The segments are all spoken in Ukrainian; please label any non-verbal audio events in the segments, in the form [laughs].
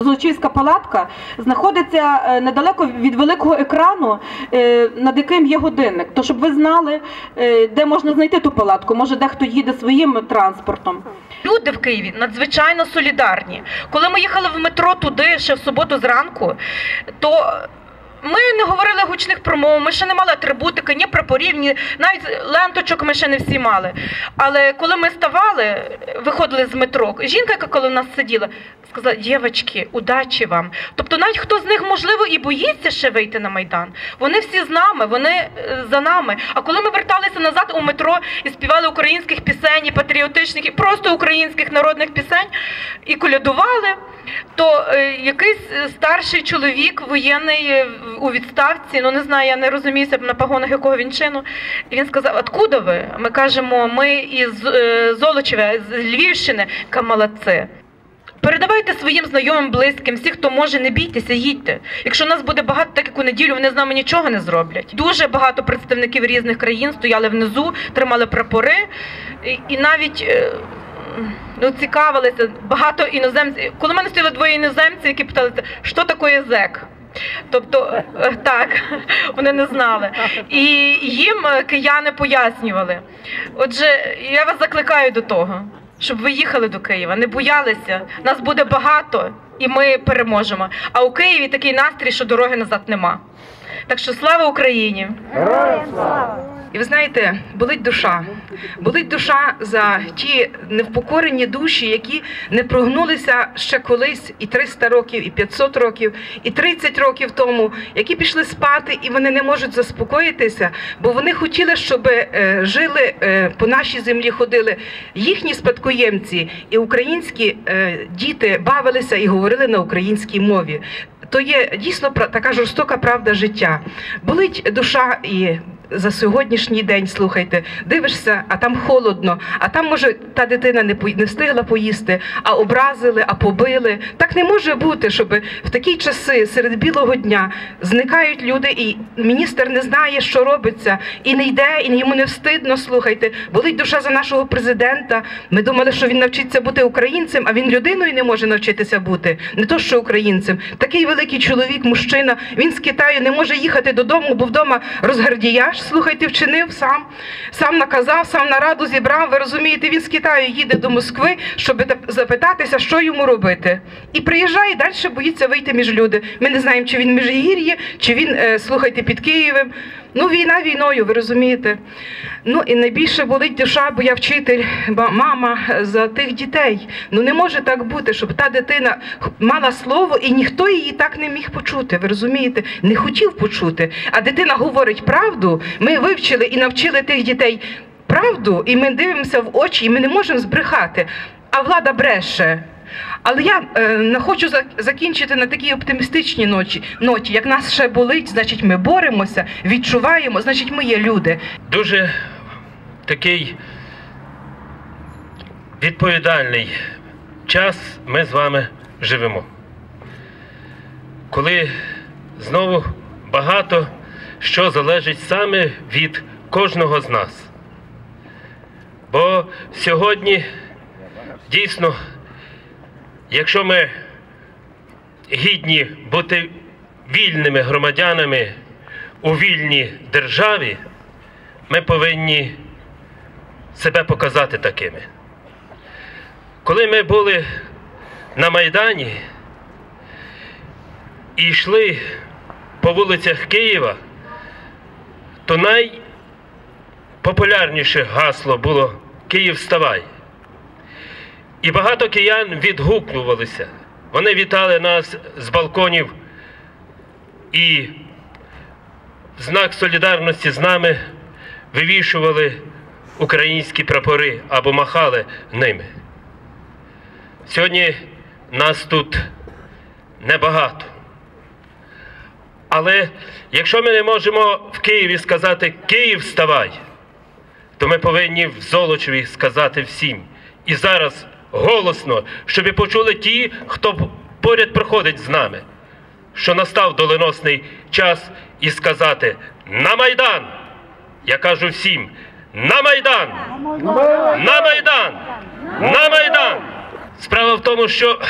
Злочинська палатка знаходиться е, недалеко від великого екрану, е, над яким є годинник. То щоб ви знали, е, де можна знайти ту палатку. Може, дехто їде своїм транспортом. Люди в Києві надзвичайно солідарні. Коли ми їхали в метро туди ще в суботу зранку, то ми не говорили гучних промов, ми ще не мали атрибутики, ні прапорів, ні навіть ленточок ми ще не всі мали. Але коли ми ставали, виходили з метро, жінка, яка коли в нас сиділа, сказала: дівчатки, удачі вам. Тобто, навіть хто з них можливо і боїться ще вийти на майдан. Вони всі з нами, вони е, за нами. А коли ми верталися назад у метро і співали українських пісень, і патріотичних, і просто українських народних пісень, і колядували, то е, якийсь е, старший чоловік, воєнний е, у відставці, ну не знаю, я не розуміюся на погонах якого він чину. І він сказав: Откуда ви? Ми кажемо, ми із Золочева, з Львівщини, Ка. Передавайте своїм знайомим, близьким, всі, хто може, не бійтеся, їдьте. Якщо нас буде багато, так як у неділю, вони з нами нічого не зроблять. Дуже багато представників різних країн стояли внизу, тримали прапори і навіть. Ну, цікавилися багато іноземців. Коли мене стояли двоє іноземців, які питалися, що таке зек. Тобто е, так, [laughs] вони не знали. І їм е, кияни пояснювали. Отже, я вас закликаю до того, щоб ви їхали до Києва, не боялися. Нас буде багато і ми переможемо. А у Києві такий настрій, що дороги назад нема. Так що слава Україні! І ви знаєте, болить душа. Болить душа за ті невпокорені душі, які не прогнулися ще колись і 300 років, і 500 років, і 30 років тому, які пішли спати, і вони не можуть заспокоїтися, бо вони хотіли, щоб е, жили е, по нашій землі, ходили їхні спадкоємці, і українські е, діти бавилися і говорили на українській мові. То є дійсно така жорстока правда життя. Болить душа і за сьогоднішній день, слухайте, дивишся, а там холодно, а там, може, та дитина не пої- не встигла поїсти, а образили, а побили. Так не може бути, щоб в такі часи серед білого дня зникають люди, і міністр не знає, що робиться, і не йде, і йому не встидно. Слухайте, болить душа за нашого президента. Ми думали, що він навчиться бути українцем, а він людиною не може навчитися бути, не то що українцем. Такий великий чоловік, мужчина. Він з Китаю не може їхати додому, бо вдома розгардіяж. Слухайте, вчинив сам, сам наказав, сам нараду зібрав. Ви розумієте, він з Китаю їде до Москви, щоб та- запитатися, що йому робити. І приїжджає далі боїться вийти між люди. Ми не знаємо, чи він між Гір'є, чи він, е, слухайте, під Києвом. Ну, війна війною, ви розумієте. Ну і найбільше болить душа, бо я вчитель, мама е, за тих дітей. Ну не може так бути, щоб та дитина мала слово, і ніхто її так не міг почути. Ви розумієте? Не хотів почути. А дитина говорить правду. Ми вивчили і навчили тих дітей правду, і ми дивимося в очі, і ми не можемо збрехати. А влада бреше. Але я е, не хочу закінчити на такій оптимістичній ноті. ноті. Як нас ще болить, значить ми боремося, відчуваємо, значить ми є люди. дуже такий відповідальний час ми з вами живемо. Коли знову багато що залежить саме від кожного з нас. Бо сьогодні дійсно, якщо ми гідні бути вільними громадянами у вільній державі, ми повинні себе показати такими. Коли ми були на Майдані і йшли по вулицях Києва, то найпопулярніше гасло було Київ вставай. І багато киян відгукнувалися. Вони вітали нас з балконів і в знак солідарності з нами вивішували українські прапори або махали ними. Сьогодні нас тут небагато. Але якщо ми не можемо в Києві сказати Київ вставай, то ми повинні в Золочеві сказати всім. І зараз голосно, щоб почули ті, хто поряд проходить з нами, що настав доленосний час і сказати на Майдан! Я кажу всім, на Майдан! На Майдан! На Майдан! Справа в тому, що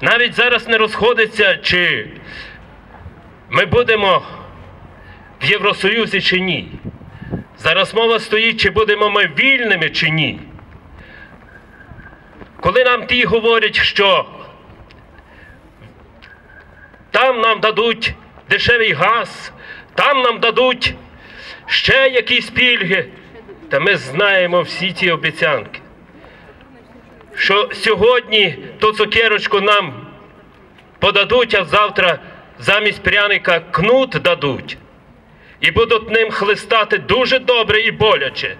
навіть зараз не розходиться, чи ми будемо в Євросоюзі чи ні. Зараз мова стоїть, чи будемо ми вільними чи ні. Коли нам ті говорять, що там нам дадуть дешевий газ, там нам дадуть ще якісь пільги, та ми знаємо всі ті обіцянки. Що сьогодні ту цукерочку нам подадуть, а завтра замість пряника кнут дадуть. І будуть ним хлистати дуже добре і боляче.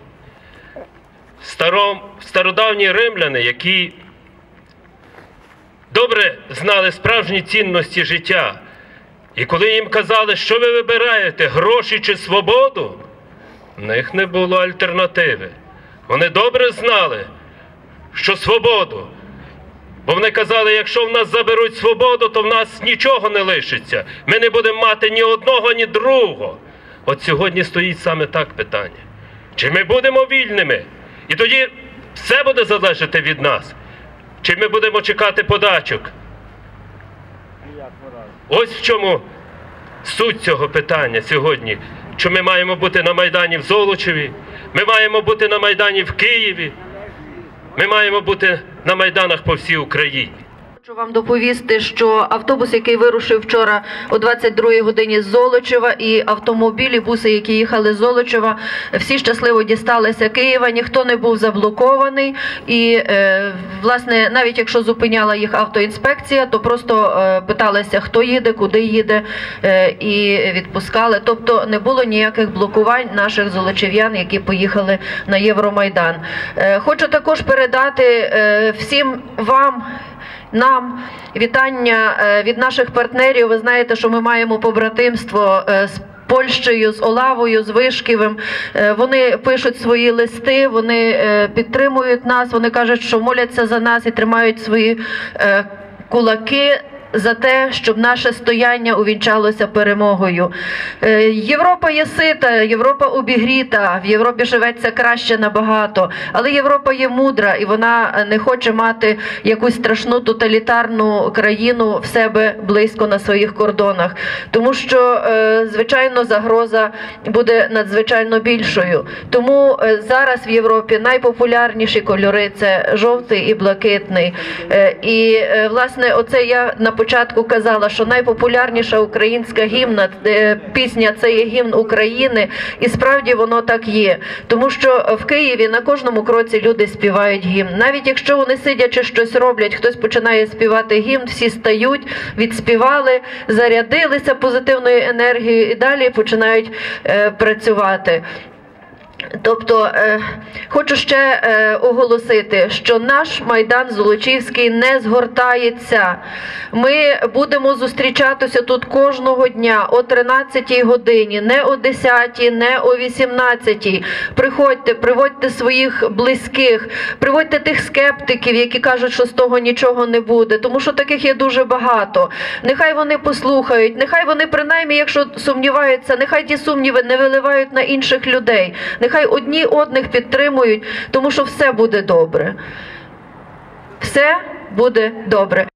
Стародавні римляни, які добре знали справжні цінності життя. І коли їм казали, що ви вибираєте, гроші чи свободу, в них не було альтернативи. Вони добре знали, що свободу. Бо вони казали, якщо в нас заберуть свободу, то в нас нічого не лишиться. Ми не будемо мати ні одного, ні другого. От сьогодні стоїть саме так питання. Чи ми будемо вільними? І тоді все буде залежати від нас. Чи ми будемо чекати подачок? Ось в чому суть цього питання сьогодні. Що ми маємо бути на Майдані в Золочеві, ми маємо бути на Майдані в Києві, ми маємо бути на Майданах по всій Україні. Хочу вам доповісти, що автобус, який вирушив вчора о 22 годині з Золочева, і автомобілі, буси, які їхали з Золочева, всі щасливо дісталися Києва. Ніхто не був заблокований. І е, власне, навіть якщо зупиняла їх автоінспекція, то просто е, питалися, хто їде, куди їде, е, і відпускали. Тобто не було ніяких блокувань наших золочев'ян, які поїхали на Євромайдан. Е, хочу також передати е, всім вам нам вітання е, від наших партнерів. Ви знаєте, що ми маємо побратимство е, з. Польщею з Олавою, з Вишківим Е, вони пишуть свої листи, вони підтримують нас. Вони кажуть, що моляться за нас і тримають свої кулаки за те, щоб наше стояння увінчалося перемогою. Е, Європа є сита, Європа обігріта, в Європі живеться краще набагато, але Європа є мудра і вона не хоче мати якусь страшну тоталітарну країну в себе близько на своїх кордонах, тому що, е, звичайно, загроза буде надзвичайно більшою. Тому е, зараз в Європі найпопулярніші кольори це жовтий і блакитний. І власне, оце я на початку казала, що найпопулярніша українська гімна е, пісня це є гімн України, і справді воно так є. Тому що в Києві на кожному кроці люди співають гімн. Навіть якщо вони сидячи щось роблять, хтось починає співати гімн, всі стають, відспівали, зарядилися позитивною енергією і далі починають е, працювати. Тобто е, хочу ще е, оголосити, що наш майдан Золочівський не згортається. Ми будемо зустрічатися тут кожного дня о 13 годині, не о 10-й, не о 18-й. Приходьте, приводьте своїх близьких, приводьте тих скептиків, які кажуть, що з того нічого не буде, тому що таких є дуже багато. Нехай вони послухають, нехай вони принаймні, якщо сумніваються, нехай ті сумніви не виливають на інших людей. Нехай одні одних підтримують, тому що все буде добре. Все буде добре.